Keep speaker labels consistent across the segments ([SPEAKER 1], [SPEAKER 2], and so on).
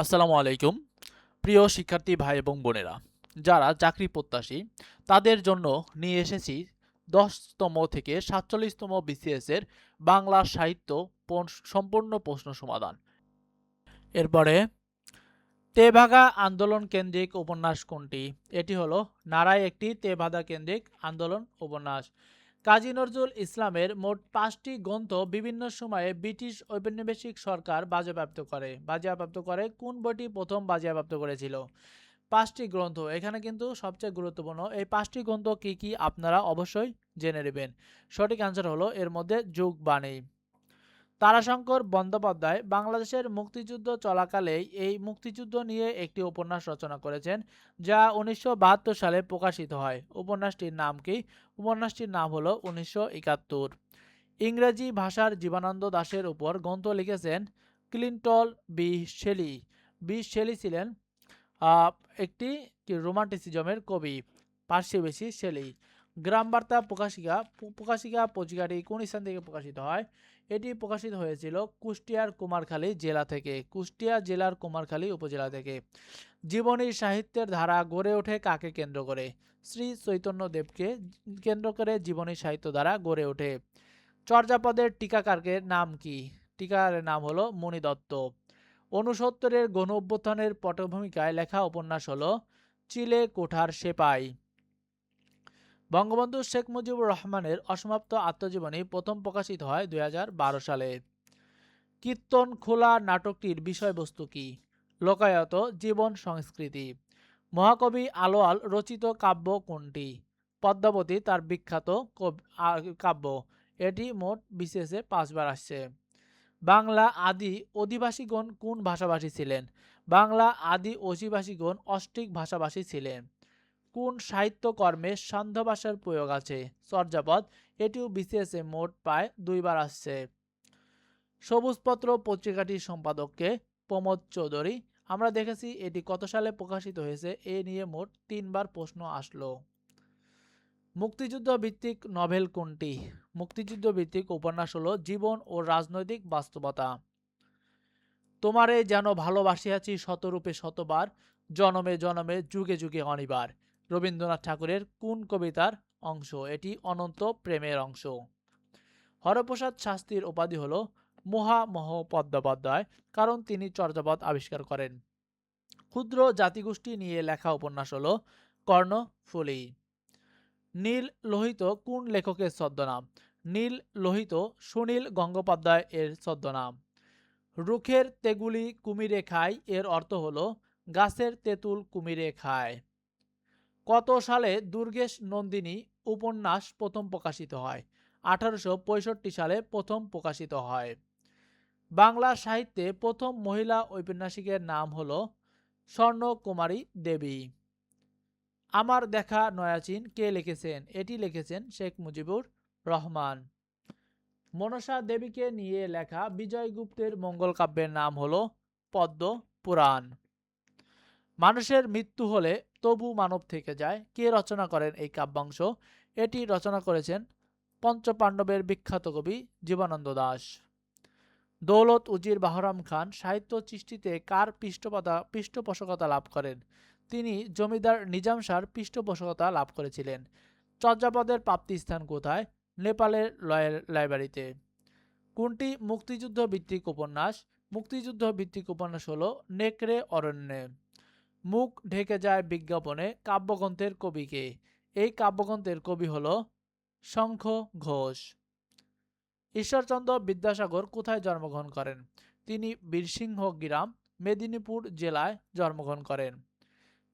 [SPEAKER 1] আসসালামু আলাইকুম। প্রিয় শিক্ষার্থী ভাই এবং বোনেরা, যারা চাকরি প্রত্যাশী, তাদের জন্য নিয়ে এসেছি দশতম থেকে সাতচল্লিশতম বিসিএস এর বাংলা সাহিত্য সম্পূর্ণ প্রশ্ন সমাধান। এরপরে, তেভাগা আন্দোলন কেন্দ্রিক উপন্যাস কোনটি? এটি হলো নারায় একটি তেভাগা কেন্দ্রিক আন্দোলন উপন্যাস। কাজী নজরুল ইসলামের মোট পাঁচটি গ্রন্থ বিভিন্ন সময়ে ব্রিটিশ ঔপনিবেশিক সরকার বাজেয়াপ্ত করে। বাজেয়াপ্ত করে কোন বইটি প্রথম বাজেয়াপ্ত করেছিল? পাঁচটি গ্রন্থ। এখানে কিন্তু সবচেয়ে গুরুত্বপূর্ণ এই পাঁচটি গ্রন্থ কি কি আপনারা অবশ্যই জেনে নেবেন। সঠিক অ্যান্সার হলো এর মধ্যে যুগ বাণী তারাশঙ্কর বন্দ্যোপাধ্যায় বাংলাদেশের মুক্তিযুদ্ধ চলাকালেই এই মুক্তিযুদ্ধ নিয়ে একটি উপন্যাস রচনা করেছেন, যা উনিশশো বাহাত্তর সালে প্রকাশিত হয়। উপন্যাসটির নাম কি? উপন্যাসটির নাম হলো উনিশশো একাত্তর। ইংরেজি ভাষার জীবানন্দ দাশের উপর গ্রন্থ লিখেছেন ক্লিন্টল বি শেলি। বি শেলি ছিলেন একটি রোমান্টিসিজমের কবি পার্শ্ববেশী শেলি। গ্রাম বার্তা প্রকাশিকা প্রকাশিকা পত্রিকাটি কোন স্থান থেকে প্রকাশিত হয়? এটি প্রকাশিত হয়েছিল কুষ্টিয়ার কুমারখালী জেলা থেকে, কুষ্টিয়া জেলার কুমারখালী উপজেলা থেকে। জীবনী সাহিত্যের ধারা গড়ে ওঠে কাকে কেন্দ্র করে? শ্রী চৈতন্যদেবকে কেন্দ্র করে জীবনী সাহিত্য ধারা গড়ে ওঠে। চর্যাপদের টিকাকারকের নাম কি? টিকার নাম হলো মণি দত্ত। অনুসত্তরের গণ অভ্যুত্থানের পটভূমিকায় লেখা উপন্যাস হলো চিলে কোঠার সেপাই। বঙ্গবন্ধু শেখ মুজিবুর রহমানের অসমাপ্ত আত্মজীবনী প্রথম প্রকাশিত হয় দুই হাজার বারো সালে। কীর্তন, খোলা, নাটকটির বিষয়বস্তু কি? লোকায়ত, জীবন, সংস্কৃতি। মহাকবি আলোয়াল রচিত কাব্য কোনটি? পদ্মাবতী তার বিখ্যাত কব- কাব্য। এটি মোট বিশেষে পাঁচবার আসছে। বাংলা আদি অধিবাসীগণ কোন ভাষাভাষী ছিলেন? বাংলা আদি অধিবাসীগণ অষ্টিক ভাষাভাষী ছিলেন। কোন সাহিত্যকর্মে সান্ধ্য ভাষার প্রয়োগ আছে? চর্যাপদ, এটিও বিসিএসে মোট প্রায় দুইবার আসছে। সবুজপত্র পত্রিকাটির সম্পাদককে প্রমোদ চৌধুরী, আমরা দেখেছি এটি কত সালে প্রকাশিত হয়েছে এ নিয়ে মোট তিনবার প্রশ্ন আসলো। মুক্তিযুদ্ধ ভিত্তিক নভেল কোনটি? মুক্তিযুদ্ধ ভিত্তিক উপন্যাস হলো জীবন ও রাজনৈতিক বাস্তবতা। তোমারে যেন ভালোবাসিয়াছি শতরূপে শতবার, জনমে জনমে যুগে যুগে অনিবার। রবীন্দ্রনাথ ঠাকুরের কোন কবিতার অংশ? এটি অনন্ত প্রেমের অংশ। হরপ্রসাদ শাস্ত্রীর উপাধি হল মহামহ পদ্মোপাধ্যায় কারণ তিনি চর্যাপদ আবিষ্কার করেন। ক্ষুদ্র জাতিগোষ্ঠী নিয়ে লেখা উপন্যাস হল কর্ণফুলী। নীল লোহিত কোন লেখকের ছদ্মনাম? নীল লোহিত সুনীল গঙ্গোপাধ্যায় এর ছদ্মনাম। রুখের তেগুলি কুমিরে খায়, এর অর্থ হল গাছের তেঁতুল কুমিরে খায়। কত সালে দুর্গেশ নন্দিনী উপন্যাস প্রথম প্রকাশিত হয়? আঠারোশো পঁয়ষট্টি সালে প্রথম প্রকাশিত হয়। বাংলা সাহিত্যে প্রথম মহিলা ঔপন্যাসিকের নাম হল স্বর্ণকুমারী দেবী। আমার দেখা নয়াচিন কে লিখেছেন? এটি লিখেছেন শেখ মুজিবুর রহমান। মনসা দেবীকে নিয়ে লেখা বিজয় গুপ্তের মঙ্গল কাব্যের নাম হল পদ্ম পুরাণ। মানুষের মৃত্যু হলে তবু মানব থেকে যায়। কে রচনা করেন এই কাব্যাংশ? এটি রচনা করেছেন পঞ্চপাণ্ডবের বিখ্যাত কবি জীবনানন্দ দাস। দৌলত উজির বাহরাম খান সাহিত্য সৃষ্টিতে কার পৃষ্ঠপোষকতা পৃষ্ঠপোষকতা লাভ করেন? তিনি জমিদার নিজাম শাহর পৃষ্ঠপোষকতা লাভ করেছিলেন। চর্যাপদের প্রাপ্তিস্থান কোথায়? নেপালের লাইব্রেরিতে। কোনটি মুক্তিযুদ্ধ ভিত্তিক উপন্যাস। মুক্তিযুদ্ধ ভিত্তিক উপন্যাস হলো নেকড়ে অরণ্যে। মুখ ঢেকে যায় বিজ্ঞাপনে কাব্যগ্রন্থের কবিকে। এই কাব্যগ্রন্থের কবি হল শঙ্খ ঘোষ। ঈশ্বরচন্দ্র বিদ্যাসাগর কোথায় জন্মগ্রহণ করেন? তিনি বীরসিংহ গ্রাম, মেদিনীপুর জেলায় জন্মগ্রহণ করেন।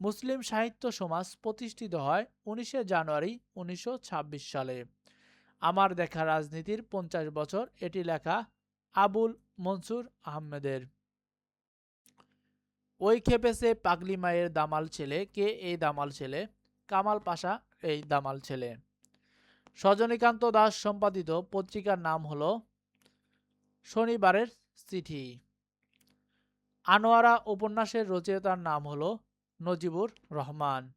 [SPEAKER 1] মুসলিম সাহিত্য সমাজ প্রতিষ্ঠিত হয় উনিশে জানুয়ারি উনিশশো ছাব্বিশ সালে। আমার দেখা রাজনীতির পঞ্চাশ বছর এটি লেখা আবুল মনসুর আহমেদের। ওই খেপেছে পাগলি মায়ের দামাল ছেলে। কে এই দামাল ছেলে? কামাল পাশা, এই দামাল ছেলে। সজনীকান্ত দাস সম্পাদিত পত্রিকার নাম হল শনিবারের চিঠি। আনোয়ারা উপন্যাসের রচয়িতার নাম হল নজিবুর রহমান।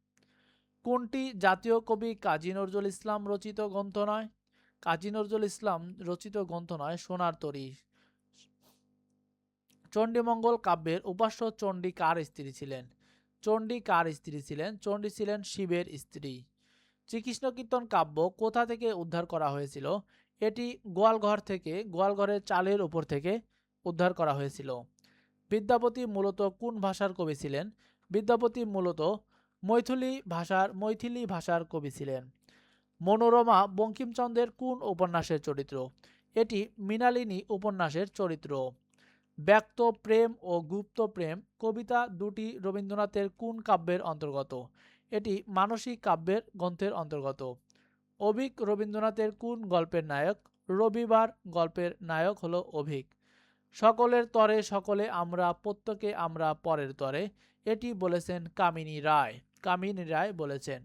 [SPEAKER 1] কোনটি জাতীয় কবি কাজী নজরুল ইসলাম রচিত গ্রন্থ নয়? কাজী নজরুল ইসলাম রচিত গ্রন্থ নয়, সোনার তরী। চণ্ডীমঙ্গল কাব্যের উপাস্য চণ্ডী কার স্ত্রী ছিলেন? চণ্ডী কার স্ত্রী ছিলেন? চণ্ডী ছিলেন শিবের স্ত্রী। শ্রীকৃষ্ণ কীর্তন কাব্য কোথা থেকে উদ্ধার করা হয়েছিল? এটি গোয়ালঘর থেকে, গোয়ালঘরের চালের উপর থেকে উদ্ধার করা হয়েছিল। বিদ্যাপতি মূলত কোন ভাষার কবি ছিলেন? বিদ্যাপতি মূলত মৈথিলি ভাষার মৈথিলি ভাষার কবি ছিলেন। মনোরমা বঙ্কিমচন্দ্রের কোন উপন্যাসের চরিত্র? এটি মৃণালিনী উপন্যাসের চরিত্র। ব্যক্ত প্রেম ও গুপ্ত প্রেম, কবিতা দুটি রবীন্দ্রনাথের কোন কাব্যের অন্তর্গত? এটি মানসিক কাব্যের গ্রন্থের অন্তর্গত। অভিক রবীন্দ্রনাথের কোন গল্পের নায়ক? রবিবার গল্পের নায়ক হলো অভিক। সকলের তরে সকলে আমরা, প্রত্যেকে আমরা পরের তরে। এটি বলেছেন কামিনী রায়। কামিনী রায় বলেছেন,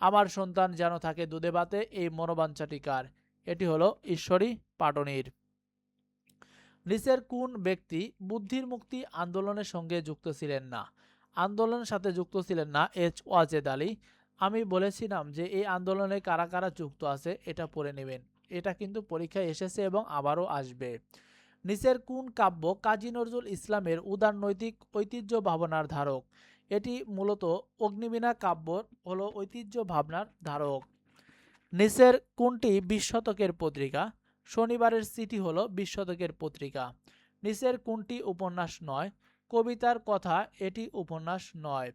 [SPEAKER 1] আমার সন্তান যেন থাকে দুধে ভাতে, এই মনোবাঞ্ছাটি কার? এটি হলো ঈশ্বরী পাটনির। নিচের কোন ব্যক্তি বুদ্ধির মুক্তি আন্দোলনের সঙ্গে যুক্ত ছিলেন না? আন্দোলনের সাথে যুক্ত ছিলেন না এইচ ওয়াজেদ আলী। আমি বলেছিলাম যে এই আন্দোলনে কারা কারা যুক্ত আছে, এটা পড়ে নেবেন। এটা কিন্তু পরীক্ষায় এসেছে এবং আবারও আসবে। নিচের কোন কাব্য কাজী নজরুল ইসলামের উদার নৈতিক ঐতিহ্য ভাবনার ধারক? এটি মূলত অগ্নিবীণা কাব্য হলো ঐতিহ্য ভাবনার ধারক। নিচের কোনটি বিশ শতকের পত্রিকা? শনিবারের চিঠি হলো বিশ শতকের পত্রিকা। নিচের কোনটি উপন্যাস নয়? কবিতার কথা এটি উপন্যাস নয়।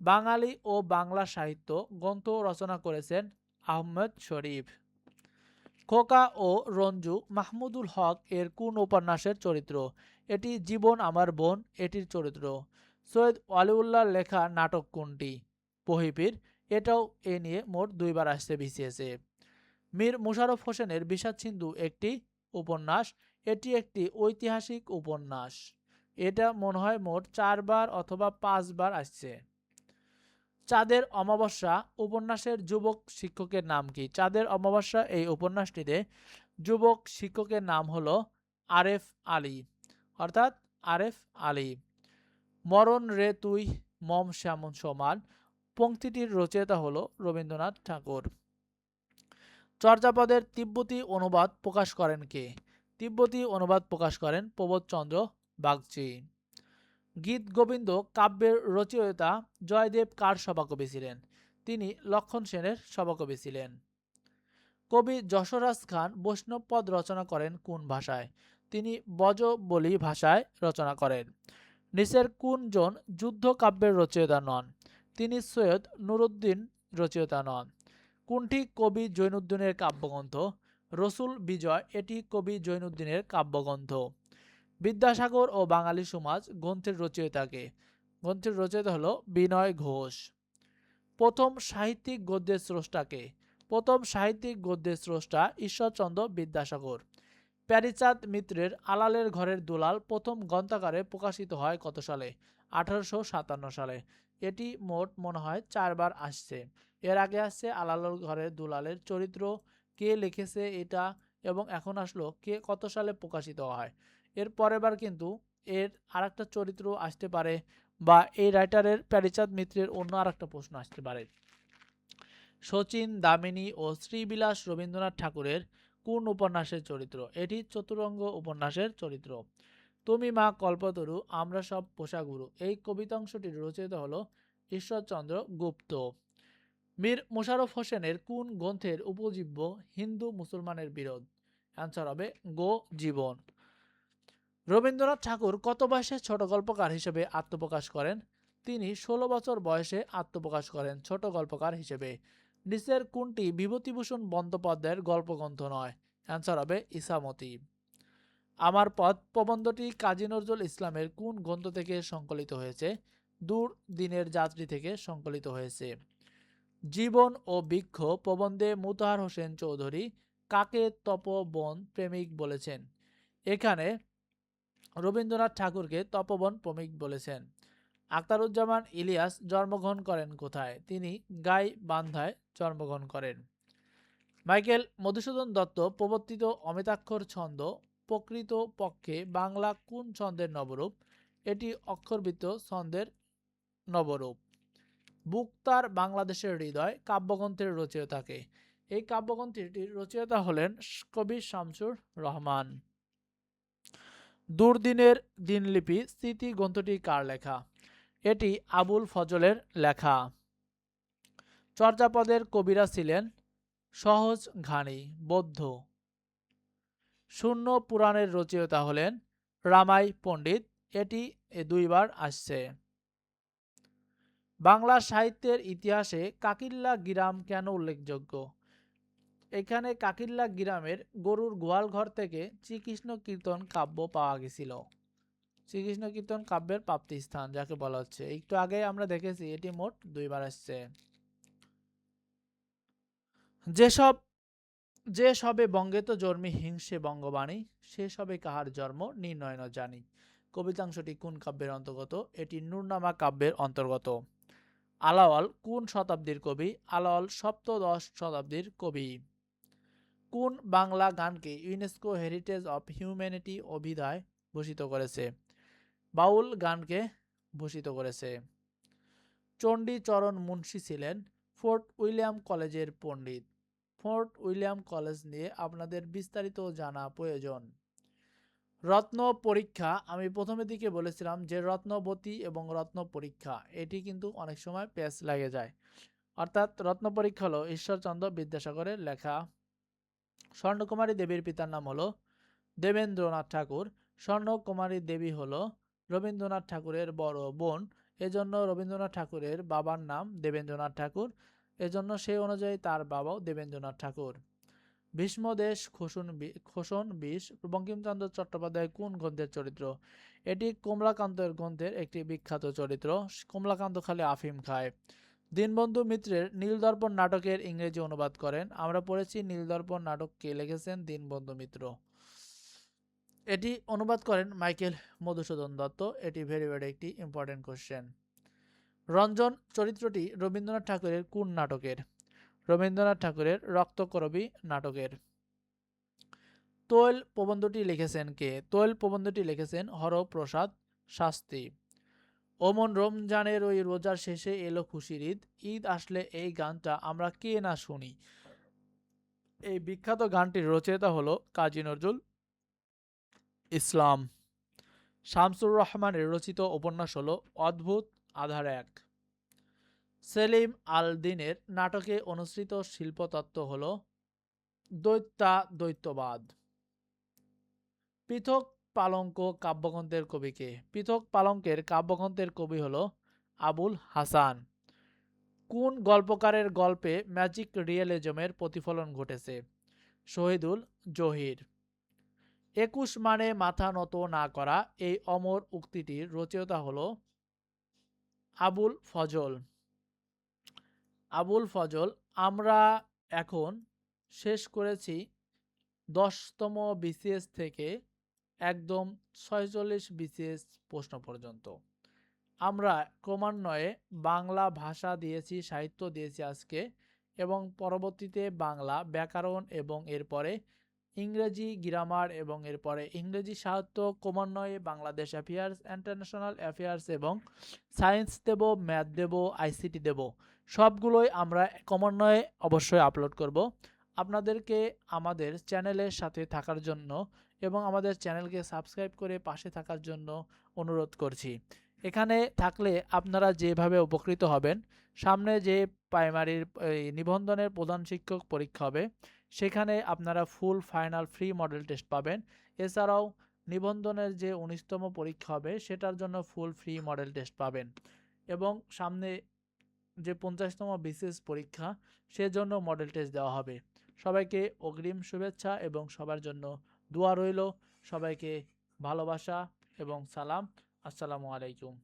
[SPEAKER 1] বাঙালি ও বাংলা সাহিত্য গ্রন্থ রচনা করেছেন আহমেদ শরীফ। খোকা ও রঞ্জু মাহমুদুল হক এর কোন উপন্যাসের চরিত্র? এটি জীবন আমার বোন, এটির চরিত্র। সৈয়দ ওয়ালিউল্লাহর লেখা নাটক কোনটি? বহিপির, এটাও এ নিয়ে মোট দুইবার আসছে বিসিএসে মীর মুশারফ হোসেনের বিষাদ সিন্ধু একটি উপন্যাস, এটি একটি ঐতিহাসিক উপন্যাস। এটা মনে হয় মোট চারবার অথবা পাঁচবার আসছে। চাঁদের অমাবস্যা উপন্যাসের যুবক শিক্ষকের নাম কি? চাঁদের অমাবস্যা এই উপন্যাসটিতে যুবক শিক্ষকের নাম হলো আরেফ আলী। অর্থাৎ আরেফ আলী। মরণ রে তুই মম শ্যামন সমান। পংক্তিটির রচয়িতা হলো রবীন্দ্রনাথ ঠাকুর। চর্যাপদের তিব্বতী অনুবাদ প্রকাশ করেন কে? তিব্বতী অনুবাদ প্রকাশ করেন প্রবোধচন্দ্র বাগচি। গীত গোবিন্দ কাব্যের রচয়িতা জয়দেব কার সভাকবি ছিলেন? তিনি লক্ষণ সেনের সভাকবি ছিলেন। কবি যশোরাজ খান বৈষ্ণব পদ রচনা করেন কোন ভাষায়? তিনি বজ বলি ভাষায় রচনা করেন। নিচের কোন জন যুদ্ধ কাব্যের রচয়িতা নন? তিনি সৈয়দ নুরুদ্দিন রচয়িতা নন। কোনটি কবি জৈনুদ্দিনের কাব্যগ্রন্থ? রসুল বিজয়, এটি কবি জৈনুদ্দিনের কাব্যগ্রন্থ। বিদ্যাসাগর ও বাঙালি সমাজ গ্রন্থের রচয়িতাকে। গ্রন্থের রচয়িতা হল বিনয় ঘোষ। প্রথম সাহিত্যিক গদ্যের স্রষ্টাকে। প্রথম সাহিত্যিক গদ্যের স্রষ্টা ঈশ্বরচন্দ্র বিদ্যাসাগর। প্যারিচাঁদ মিত্রের আলালের ঘরের দুলাল প্রথম গ্রন্থাকারে প্রকাশিত হয় কত সালে? আঠারোশো সাতান্ন সালে। এটি মোট মনে হয় চারবার আসছে। এর আগে আসছে আলালের ঘরের দুলালের চরিত্র, কে লিখেছে এটা এবং এখন আসলো কে কত সালে প্রকাশিত হয়। এর পরের বার কিন্তু এর আরেকটা চরিত্র আসতে পারে বা এই রাইটারের প্যারিচাঁদ মিত্রের অন্য আরেকটা প্রশ্ন আসতে পারে। শচীন দামিনী ও শ্রীবিলাস রবীন্দ্রনাথ ঠাকুরের কোন উপন্যাসের চরিত্র? এটি চতুরঙ্গ উপন্যাসের চরিত্র। তুমি মা কল্পতরু, আমরা সব পোষাগুরু। এই কবিতাংশটির রচয়িতা হলো ঈশ্বরচন্দ্র গুপ্ত। মীর মোশাররফ হোসেনের কোন গ্রন্থের উপজীব্য হিন্দু মুসলমানের বিরোধ? অ্যান্সার হবে, গো জীবন। রবীন্দ্রনাথ ঠাকুর কত বয়সে ছোট গল্পকার হিসেবে আত্মপ্রকাশ করেন? তিনি ষোলো বছর বয়সে আত্মপ্রকাশ করেন ছোট গল্পকার হিসেবে। নিচের কোনটি বিভূতিভূষণ বন্দ্যোপাধ্যায়ের গল্পগ্রন্থ নয়? অ্যান্সার হবে ইসামতি আমার পথ প্রবন্ধটি কাজী নজরুল ইসলামের কোন গ্রন্থ থেকে সংকলিত হয়েছে? দূর দিনের যাত্রী থেকে সংকলিত হয়েছে। জীবন ও বৃক্ষ প্রবন্ধে মুতাহার হোসেন চৌধুরী কাকে তপবন প্রেমিক বলেছেন? এখানে রবীন্দ্রনাথ ঠাকুরকে তপবন প্রেমিক বলেছেন। আখতারুজ্জামান ইলিয়াস জন্মগ্রহণ করেন কোথায়? তিনি গাই বান্ধায় জন্মগ্রহণ করেন। মাইকেল মধুসূদন দত্ত প্রবর্তিত অমিতাক্ষর ছন্দ প্রকৃত পক্ষে বাংলা কোন ছন্দের নবরূপ? এটি অক্ষরবৃত্ত ছন্দের নবরূপ। বুকতার বাংলাদেশের হৃদয় কাব্যগ্রন্থের রচয়িতাকে এই কাব্যগ্রন্থটির রচয়িতা হলেন কবি শামসুর রহমান। দুর্দিনের দিনলিপি স্মৃতি গ্রন্থটি কার লেখা? এটি আবুল ফজলের লেখা। চর্যাপদের কবিরা ছিলেন সহজ ঘানি, বৌদ্ধ। শূন্য পুরাণের রচয়িতা হলেন রামাই পণ্ডিত। এটি দুইবার আসছে। বাংলা সাহিত্যের ইতিহাসে কাকিল্লা গ্রাম কেন উল্লেখযোগ্য? এখানে কাকিল্লা গ্রামের গরুর গোয়াল ঘর থেকে শ্রীকৃষ্ণ কীর্তন কাব্য পাওয়া গেছিল। শ্রীকৃষ্ণ কীর্তন কাব্যের প্রাপ্তি স্থান যাকে বলা হচ্ছে। একটু আগে আমরা দেখেছি, এটি মোট দুইবার আসছে। যেসব যে সবে বঙ্গে তো জন্মে হিংসে বঙ্গবাণী সে সবে কাহার জন্ম নির্ণয় জানি। কবিতাংশটি কোন কাব্যের অন্তর্গত? এটি নূরনামা কাব্যের অন্তর্গত। আলাওয়াল কোন শতাব্দীর কবি? আলাওয়াল সপ্তদশ শতাব্দীর কবি। কোন বাংলা গানকে ইউনেস্কো হেরিটেজ অফ হিউম্যানিটি অভিধায় ভূষিত করেছে? বাউল গানকে ভূষিত করেছে। চণ্ডীচরণ মুন্সী ছিলেন ফোর্ট উইলিয়াম কলেজের পণ্ডিত। ফোর্ট উইলিয়াম কলেজ নিয়ে আপনাদের বিস্তারিত জানা প্রয়োজন। রত্ন পরীক্ষা, আমি প্রথমের দিকে বলেছিলাম যে রত্নবতী এবং রত্ন পরীক্ষা, এটি কিন্তু অনেক সময় পেস লাগে যায়। অর্থাৎ রত্ন পরীক্ষা হলো ঈশ্বরচন্দ্র বিদ্যাসাগরের লেখা। স্বর্ণকুমারী দেবীর পিতার নাম হলো দেবেন্দ্রনাথ ঠাকুর। স্বর্ণকুমারী দেবী হলো রবীন্দ্রনাথ ঠাকুরের বড় বোন। এজন্য রবীন্দ্রনাথ ঠাকুরের বাবার নাম দেবেন্দ্রনাথ ঠাকুর। এজন্য সেই অনুযায়ী তার বাবাও দেবেন্দ্রনাথ ঠাকুর। ভীষ্মদেশ খোসন খোসন বিষ, বঙ্কিমচন্দ্র চট্টোপাধ্যায় কোন গ্রন্থের চরিত্র? এটি কমলাকান্তের গ্রন্থের একটি বিখ্যাত চরিত্র। কমলাকান্ত খালি আফিম খায়। দীনবন্ধু মিত্রের নীলদর্পণ নাটকের ইংরেজি অনুবাদ করেন। আমরা পড়েছি নীলদর্পণ নাটক কে লিখেছেন দীনবন্ধু মিত্র। এটি অনুবাদ করেন মাইকেল মধুসূদন দত্ত। এটি ভেরি ভেরি একটি ইম্পর্টেন্ট কোশ্চেন রঞ্জন চরিত্রটি রবীন্দ্রনাথ ঠাকুরের কোন নাটকের? রবীন্দ্রনাথ ঠাকুরের রক্তকরবী নাটকের। তৈল প্রবন্ধটি লিখেছেন কে? তৈল প্রবন্ধটি লিখেছেন হরপ্রসাদ শাস্তি ওমন রমজানের ওই রোজার শেষে এলো খুশির ঈদ। ঈদ আসলে এই গানটা আমরা কে না শুনি? এই বিখ্যাত গানটির রচয়িতা হলো কাজী নজরুল ইসলাম। শামসুর রহমানের রচিত উপন্যাস হলো অদ্ভুত আধার এক। সেলিম আল দিনের নাটকে অনুসৃত শিল্পতত্ত্ব হল দৈত্যা দৈত্যবাদ। পৃথক পালঙ্ক কাব্যগ্রন্থের কবিকে, পৃথক পালঙ্কের কাব্যগ্রন্থের কবি হল আবুল হাসান। কোন গল্পকারের গল্পে ম্যাজিক রিয়েলিজমের প্রতিফলন ঘটেছে? শহীদুল জহির। একুশ মানে মাথা নত না করা এই অমর উক্তিটির রচয়িতা হল আবুল ফজল। আবুল ফজল, আমরা এখন শেষ করেছি দশতম বিসিএস থেকে একদম ছয়চল্লিশ বিসিএস প্রশ্ন পর্যন্ত। আমরা ক্রমান্বয়ে বাংলা ভাষা দিয়েছি, সাহিত্য দিয়েছি আজকে এবং পরবর্তীতে বাংলা, ব্যাকরণ এবং এরপরে ইংরেজি গ্রামার এবং এরপরে ইংরেজি সাহিত্য ক্রমান্বয়ে বাংলাদেশ অ্যাফেয়ার্স ইন্টারন্যাশনাল অ্যাফেয়ার্স এবং সায়েন্স দেব ম্যাথ দেব আইসিটি দেব। সবগুলোই আমরা ক্রমান্বয়ে অবশ্যই আপলোড করব। আপনাদেরকে আমাদের চ্যানেলের সাথে থাকার জন্য এবং আমাদের চ্যানেলকে সাবস্ক্রাইব করে পাশে থাকার জন্য অনুরোধ করছি। এখানে থাকলে আপনারা যেভাবে উপকৃত হবেন, সামনে যে প্রাইমারির নিবন্ধনের প্রধান শিক্ষক পরীক্ষা হবে, সেখানে আপনারা full final free model test পাবেন। এছাড়াও নিবন্ধনের যে উনিশতম পরীক্ষা হবে, সেটার জন্য ফুল ফ্রি মডেল টেস্ট পাবেন। এবং সামনে যে পঞ্চাশতম বিসিএস পরীক্ষা, সেজন্য মডেল টেস্ট দেওয়া হবে। সবাইকে অগ্রিম শুভেচ্ছা এবং সবার জন্য দোয়া রইল। সবাইকে ভালোবাসা এবং সালাম। আসসালামু আলাইকুম।